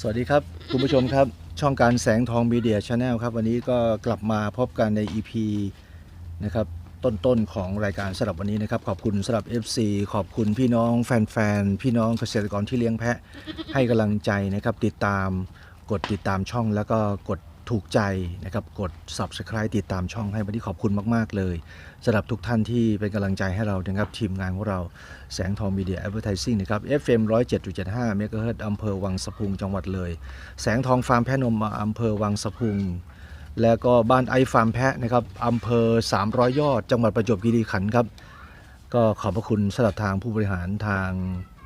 สวัสดีครับ คุณผู้ชมครับ ช่องการแสงทองมีเดียชาแนลครับ วันนี้ก็กลับมาพบกันใน EP นะครับต้นๆของรายการสำหรับวันนี้นะครับ ขอบคุณสำหรับ FC ขอบคุณพี่น้องแฟนๆ พี่น้องเกษตรกรที่เลี้ยงแพะ ให้กำลังใจนะครับ ติดตามกดติดตามช่องแล้วก็กด ถูกใจนะครับกด Subscribe ติดตามช่องให้วันนี้ขอบคุณมาก ๆ เลยสำหรับทุกท่านที่เป็นกำลังใจให้เรานะครับทีมงานของเราแสงทองมีเดียแอดเวอร์ทิซิ่งนะครับ FM 107.75เมกะเฮิรตอำเภอวังสะพุงจังหวัดเลย แสงทองฟาร์มแพะนมอำเภอวังสะพุงแล้วก็บ้านไอฟาร์มแพะนะครับอำเภอ 300 ยอด จังหวัดประจวบคีรีขันธ์ครับก็ขอบพระคุณสำหรับทางผู้บริหารทาง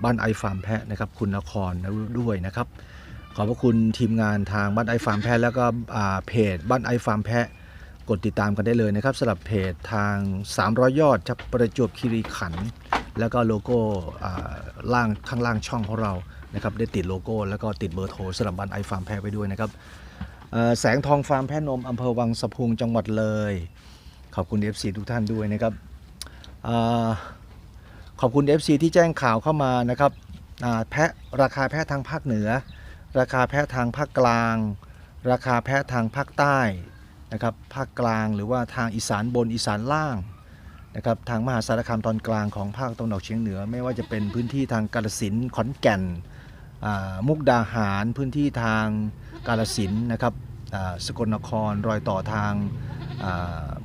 บ้านไอฟาร์มแพะนะครับคุณนครด้วยนะครับ ขอบพระคุณทีมงานทางบ้านไอฟาร์มแพะแล้วก็เพจบ้านไอฟาร์มแพะกดติดตามกันได้เลยนะครับสำหรับเพจทาง 300 ยอดจังหวัดประจวบคีรีขันธ์แล้วก็โลโก้ล่างข้างล่างช่องของเรานะครับได้ติดโลโก้ แล้วก็ติดเบอร์โทรสำหรับบ้านไอฟาร์มแพะไว้ด้วยนะครับแสงทองฟาร์มแพะนมอำเภอวังสะพุงจังหวัดเลย ขอบคุณ FC ทุกท่านด้วยนะครับอขอบคุณ FC ที่แจ้งข่าวเข้ามานะครับแพะราคาแพะทางภาคเหนือ ราคาแพะทางภาคกลาง ราคาแพะทางภาคใต้นะครับภาคกลางหรือว่าทางอีสานบนอีสานล่างนะครับทางมหาสารคามตอนกลางของภาคตะวันออกเฉียงเหนือ ไม่ว่าจะเป็นพื้นที่ทางกาฬสินธุ์ขอนแก่นมุกดาหารพื้นที่ทางกาลสินธุ์นะครับสกลนครรอยต่อทาง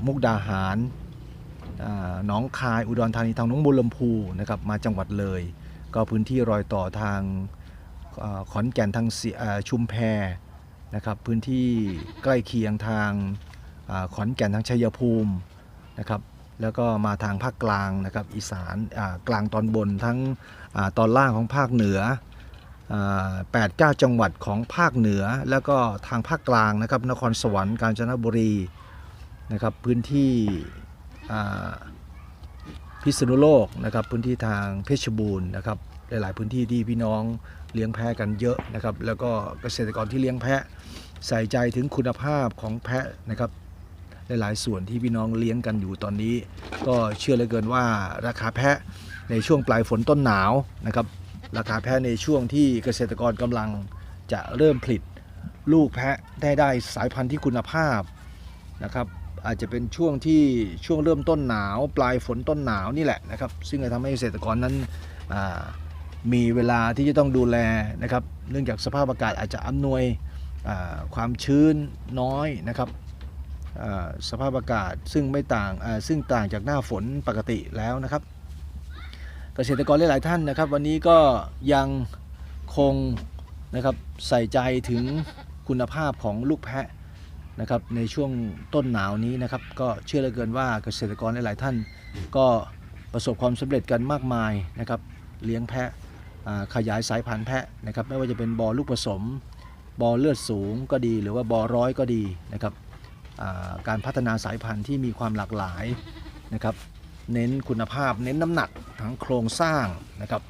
มุกดาหารหนองคายอุดรธานีทางน้องบุรลำพูนะครับมาจังหวัดเลย ก็พื้นที่รอยต่อทาง ขอนแก่นทางชุมแพนะครับพื้นที่ใกล้เคียงทางอขอนแก่นทางชัยภูมินะครับแล้วก็มาทางภาคกลางนะครับอีสานกลางตอนบนทั้งอตอนล่างของภาคเหนือแปดจังหวัดของภาคเหนือ แล้วก็ทางภาคกลางนะครับนครสวรรค์กาญจนบุรีนะครับพื้นที่พิษณุโลกนะครับพื้นที่ทางเพชรบูรณ์นะครับ หลาย ๆ พื้นที่ที่พี่น้องเลี้ยงแพะกันเยอะนะครับ แล้วก็เกษตรกรที่เลี้ยงแพะใส่ใจถึงคุณภาพของแพะนะครับ หลาย ๆ ส่วนที่พี่น้องเลี้ยงกันอยู่ตอนนี้ ก็เชื่อเหลือเกินว่าราคาแพะในช่วงปลายฝนต้นหนาวนะครับ ราคาแพะในช่วงที่เกษตรกรกำลังจะเริ่มผลิตลูกแพะได้ได้สายพันธุ์ที่คุณภาพนะครับอาจจะเป็นช่วงที่ช่วงเริ่มต้นหนาว ปลายฝนต้นหนาวนี่แหละนะครับ ซึ่งจะทำให้เกษตรกรนั้นอ่า มีเวลาที่จะต้องดูแลนะครับ เนื่องจากสภาพอากาศอาจจะอำนวยความชื้นน้อยนะครับสภาพอากาศซึ่งไม่ต่างซึ่งต่างจากหน้าฝนปกติแล้วนะครับ เกษตรกรหลาย ๆ ท่านนะครับ วันนี้ก็ยังคงนะครับใส่ใจถึงคุณภาพของลูกแพะนะครับในช่วงต้นหนาวนี้นะครับ ก็เชื่อเหลือเกินว่าเกษตรกรหลาย ๆ ท่านก็ประสบความสำเร็จกันมากมายนะครับ เลี้ยงแพะ ขยายสายพันธุ์แพะนะครับไม่ว่าจะเป็นบอลูกผสม บอเลือดสูงก็ดี หรือว่าบอร้อยก็ดีนะครับการพัฒนาสายพันธุ์ที่มีความหลากหลายนะครับเน้นคุณภาพเน้นน้ำหนักทั้งโครงสร้างนะครับ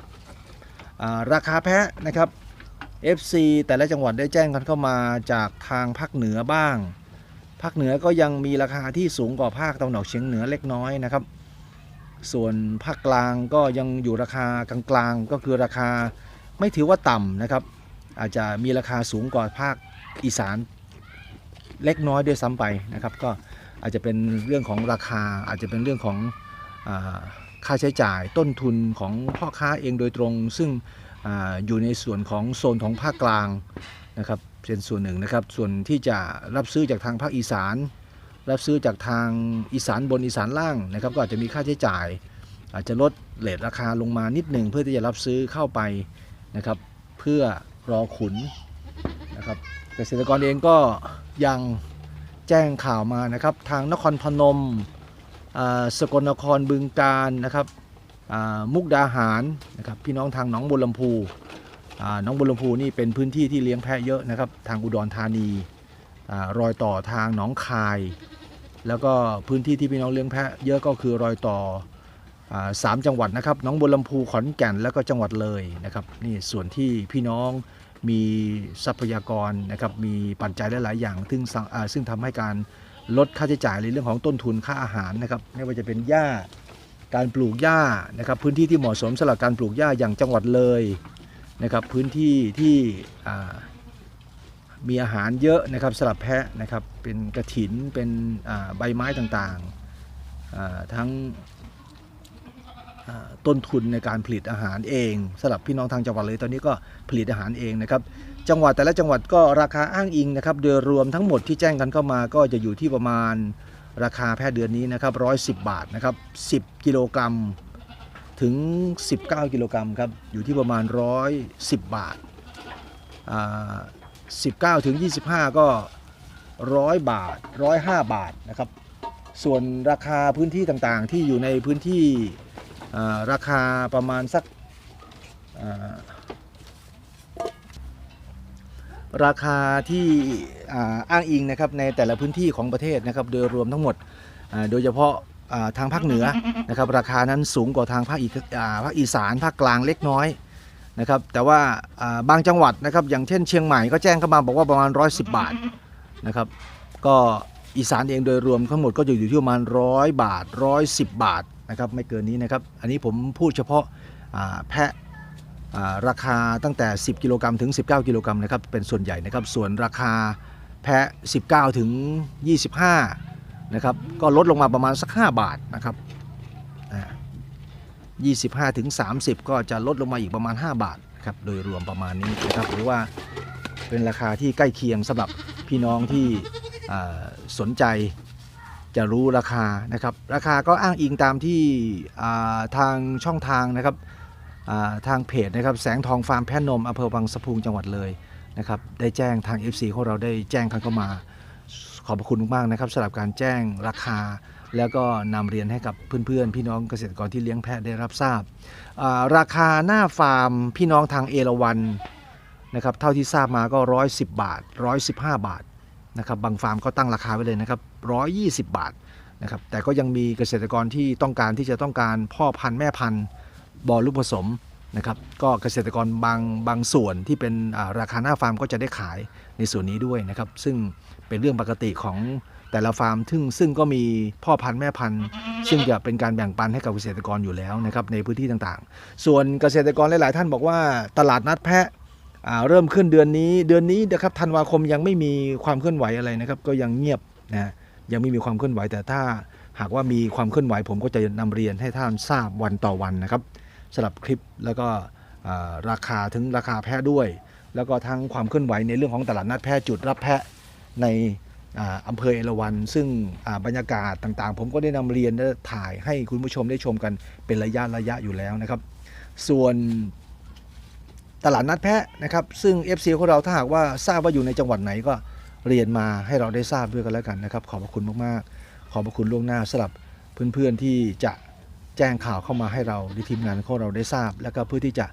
าราคาแพะนะครับ FC แต่ละจังหวัดได้แจ้งกันเข้ามาจากทางภาคเหนือบ้าง ภาคเหนือก็ยังมีราคาที่สูงกว่าภาคตะวันออกเฉียงเหนือเล็กน้อยนะครับ ส่วนภาคกลางก็ยังอยู่ราคากลางๆก็คือราคาไม่ถือว่าต่ำนะครับ อาจจะมีราคาสูงกว่าภาคอีสานเล็กน้อยด้วยซ้ำไปนะครับ ก็อาจจะเป็นเรื่องของราคาอาจจะเป็นเรื่องของอค่าใช้จ่ายต้นทุนของพ่อค้าเองโดยตรง ซึ่งออยู่ในส่วนของโซนของภาคกลางนะครับเป็นส่วนหนึ่งนะครับ ส่วนที่จะรับซื้อจากทางภาคอีสาน รับซื้อจากทางอีสานบนอีสานล่างนะครับก็อาจจะมีค่าใช้จ่าย อาจจะลดเลทราคาลงมานิดหนึ่งเพื่อที่จะรับซื้อเข้าไปนะครับเพื่อรอขุนนะครับเกษตรกรเองก็ยังแจ้งข่าวมานะครับทางนครพนมอ่าสกลนครบึงการนะครับอ่ามุกดาหารนะครับพี่น้องทางหนองบัวลำพูอ่าหนองบัวลำพูนี่เป็นพื้นที่ที่เลี้ยงแพะเยอะนะครับทางอุดรธานีอารอยต่อทางหนองคาย แล้วก็พื้นที่ที่พี่น้องเลี้ยงแพะเยอะก็คือรอยต่ออสามจังหวัดนะครับหนองบัวลำพูขอนแก่นแล้วก็จังหวัดเลยนะครับนี่ส่วนที่พี่น้องมีทรัพยากรนะครับมีปัจจัยหลายๆอย่าง ซึ่งซึ่งทำให้การลดค่าใช้จ่ายในเรื่องของต้นทุนค่าอาหารนะครับไม่ว่าจะเป็นหญ้าการปลูกหญ้านะครับพื้นที่ที่เหมาะสมสำหรับการปลูกหญ้าอย่างจังหวัดเลยนะครับพื้นที่ที่ มีอาหารเยอะนะครับสำหรับแพะนะครับเป็นกระถินเป็นใบไม้ต่างๆทั้งต้นทุนในการผลิตอาหารเองสำหรับพี่น้องทางจังหวัดเลย ตอนนี้ก็ผลิตอาหารเองนะครับจังหวัดแต่ละจังหวัดก็ราคาอ้างอิงนะครับโดยรวมทั้งหมดที่แจ้งกันเข้ามาก็จะอยู่ที่ประมาณราคาแพะเดือนนี้นะครับ110บาทนะครับ10กิโลกรัมถึง 19 กิโลกรัมครับอยู่ที่ประมาณ 110 บาทอ่า 19 ถึง 25 ก็ 100 บาท 105 บาทนะครับ ส่วนราคาพื้นที่ต่างๆ ที่อยู่ในพื้นที่ราคาประมาณสักราคาที่อ่าอ้างอิงนะครับในแต่ละพื้นที่ของประเทศนะครับโดยรวมทั้งหมดโดยเฉพาะทางภาคเหนือนะครับราคานั้นสูงกว่าทางภาคอีภาคอีสานภาคกลางเล็กน้อย นะครับแต่ว่าบางจังหวัดนะครับอย่างเช่นเชียงใหม่ก็แจ้งเข้ามาบอกว่าประมาณ 110 บาทนะครับก็อีสานเองโดยรวมทั้งหมดก็จะอยู่ที่ประมาณ 100 บาท 110 บาทนะครับไม่เกินนี้นะครับอันนี้ผมพูดเฉพาะาแพะราคาตั้งแต่ 10 กิโลกรัมถึง 19 กิโลกรัมนะครับเป็นส่วนใหญ่นะครับส่วนราคาแพะ 19 ถึง 25นะครับก็ลดลงมาประมาณสัก 5 บาทนะครับ 25ถึง30 ก็จะลดลงมาอีกประมาณ 5 บาทครับโดยรวมประมาณนี้นะครับหรือว่าเป็นราคาที่ใกล้เคียงสำหรับพี่น้องที่สนใจจะรู้ราคานะครับ ราคาก็อ้างอิงตามที่ทางช่องทางนะครับทางเพจนะครับแสงทองฟาร์มแพะนมอำเภอวังสะพุงจังหวัดเลยนะครับได้แจ้งทาง FC ของเราได้แจ้งกันเข้ามา ขอบพระคุณมากนะครับสำหรับการแจ้งราคา แล้วก็นำเรียนให้กับเพื่อนๆ พี่น้องเกษตรกรที่เลี้ยงแพะได้รับทราบ ราคาหน้าฟาร์มพี่น้องทางเอราวันนะครับเท่าที่ทราบมาก็ 110 บาท 115 บาทนะครับบางฟาร์มก็ตั้งราคาไว้เลยนะครับ 120 บาทนะครับแต่ก็ยังมีเกษตรกรที่ต้องการที่จะต้องการพ่อพันธุ์แม่พันธุ์บอลลูกผสมนะครับก็เกษตรกรบางบางส่วนที่เป็นราคาหน้าฟาร์มก็จะได้ขายในส่วนนี้ด้วยนะครับ ซึ่ง เป็นเรื่องปกติของแต่ละฟาร์มซึ่งซึ่งก็มีพ่อพันธุ์แม่พันธุ์ ซึ่งจะเป็นการแบ่งปันให้กับเกษตรกรอยู่แล้วนะครับในพื้นที่ต่างๆ ส่วนเกษตรกรหลายๆ ท่านบอกว่าตลาดนัดแพะเริ่มขึ้นเดือนนี้เดือนนี้นะครับธันวาคมยังไม่มีความเคลื่อนไหวอะไรนะครับ ก็ยังเงียบนะยังไม่มีความเคลื่อนไหวแต่ถ้าหากว่ามีความเคลื่อนไหว ผมก็จะนำเรียนให้ท่านทราบวันต่อวันนะครับสำหรับคลิปแล้วก็ราคาถึงราคาแพะด้วย แล้วก็ทั้งความเคลื่อนไหวในเรื่องของตลาดนัดแพะจุดรับแพะ ในอ่าอำเภอเอราวันซึ่งบรรยากาศต่างๆ ผมก็ได้นำเรียนและถ่ายให้คุณผู้ชมได้ชมกันเป็นระยะระยะอยู่แล้วนะครับ ส่วนตลาดนัดแพะนะครับ ซึ่ง FC ของเราถ้าหากว่าทราบว่าอยู่ในจังหวัดไหนก็เรียนมาให้เราได้ทราบด้วยกันแล้วกันนะครับ ขอบพระคุณมากๆ ขอบพระคุณล่วงหน้าสำหรับเพื่อนๆที่จะแจ้งข่าวเข้ามาให้เราในทีมงานของเราได้ทราบ แล้วก็เพื่อที่จะ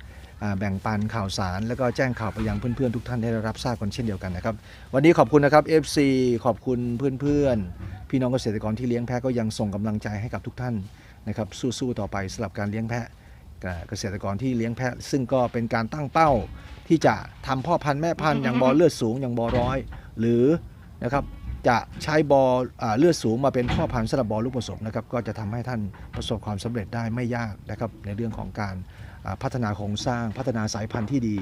แบ่งปันข่าวสาร แล้วก็แจ้งข่าวไปยังเพื่อนๆทุกท่านได้รับทราบกันเช่นเดียวกันนะครับ วันนี้ขอบคุณนะครับ FC ขอบคุณเพื่อนๆ พี่น้องเกษตรกรที่เลี้ยงแพะก็ยังส่งกำลังใจให้กับทุกท่านนะครับสู้ๆต่อไปสำหรับการเลี้ยงแพะกับเกษตรกรที่เลี้ยงแพะ ซึ่งก็เป็นการตั้งเป้าที่จะทำพ่อพันธุ์แม่พันธุ์อย่างบอเลือดสูงอย่างบอร้อย หรือนะครับจะใช้บออาเลือดสูงมาเป็นพ่อพันธุ์สำหรับบอลูกผสมนะครับก็จะทำให้ท่านประสบความสำเร็จได้ไม่ยากนะครับในเรื่องของการอ่า พัฒนาโครงสร้างพัฒนาสายพันธุ์ที่ดี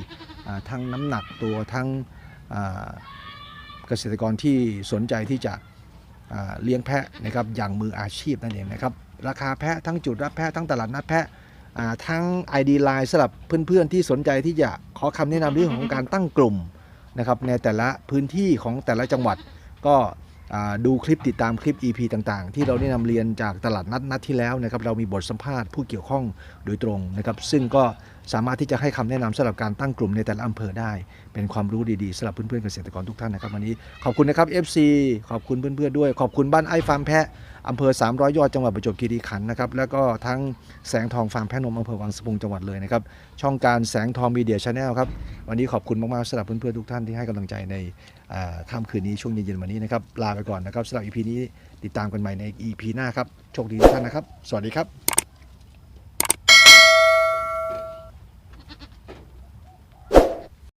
ทั้งน้ำหนักตัวทั้งเกษตรกรที่สนใจที่จะเลี้ยงแพะนะครับอย่างมืออาชีพนั่นเองนะครับราคาแพะทั้งจุดรับแพะทั้งตลาดนัดแพะทั้ง ID Line สำหรับเพื่อนๆที่สนใจที่จะขอคำแนะนำเรื่องของการตั้งกลุ่มนะครับในแต่ละพื้นที่ของแต่ละจังหวัดก็ ดูคลิปติดตามคลิป EP ต่างๆ ที่เราได้นำเรียนจากตลาดนัดนัดที่แล้วนะครับเรามีบทสัมภาษณ์ผู้เกี่ยวข้องโดยตรงนะครับซึ่งก็สามารถที่จะให้คำแนะนำสำหรับการตั้งกลุ่มในแต่ละอำเภอได้ เป็นความรู้ดีๆสำหรับเพื่อนๆเกษตรกรทุกท่านนะครับวันนี้ขอบคุณนะครับ FC ขอบคุณเพื่อนๆด้วย ขอบคุณบ้านไอ้ฟาร์มแพะอำเภอ 300 ยอดจังหวัดประจวบคีรีขันธ์นะครับแล้วก็ทั้งแสงทองฟาร์มแพนมอำเภอวังสะพุงจังหวัดเลยนะครับช่องการแสงทองมีเดียชาแนลครับวันนี้ขอบคุณมากๆสำหรับเพื่อนๆทุกท่านที่ให้กำลังใจในค่ำคืนนี้ช่วงเย็นๆวันนี้นะครับลาไปก่อนนะครับสำหรับ EP นี้ติดตามกันใหม่ใน EP หน้าครับโชคดีทุกท่านนะครับ สวัสดีครับ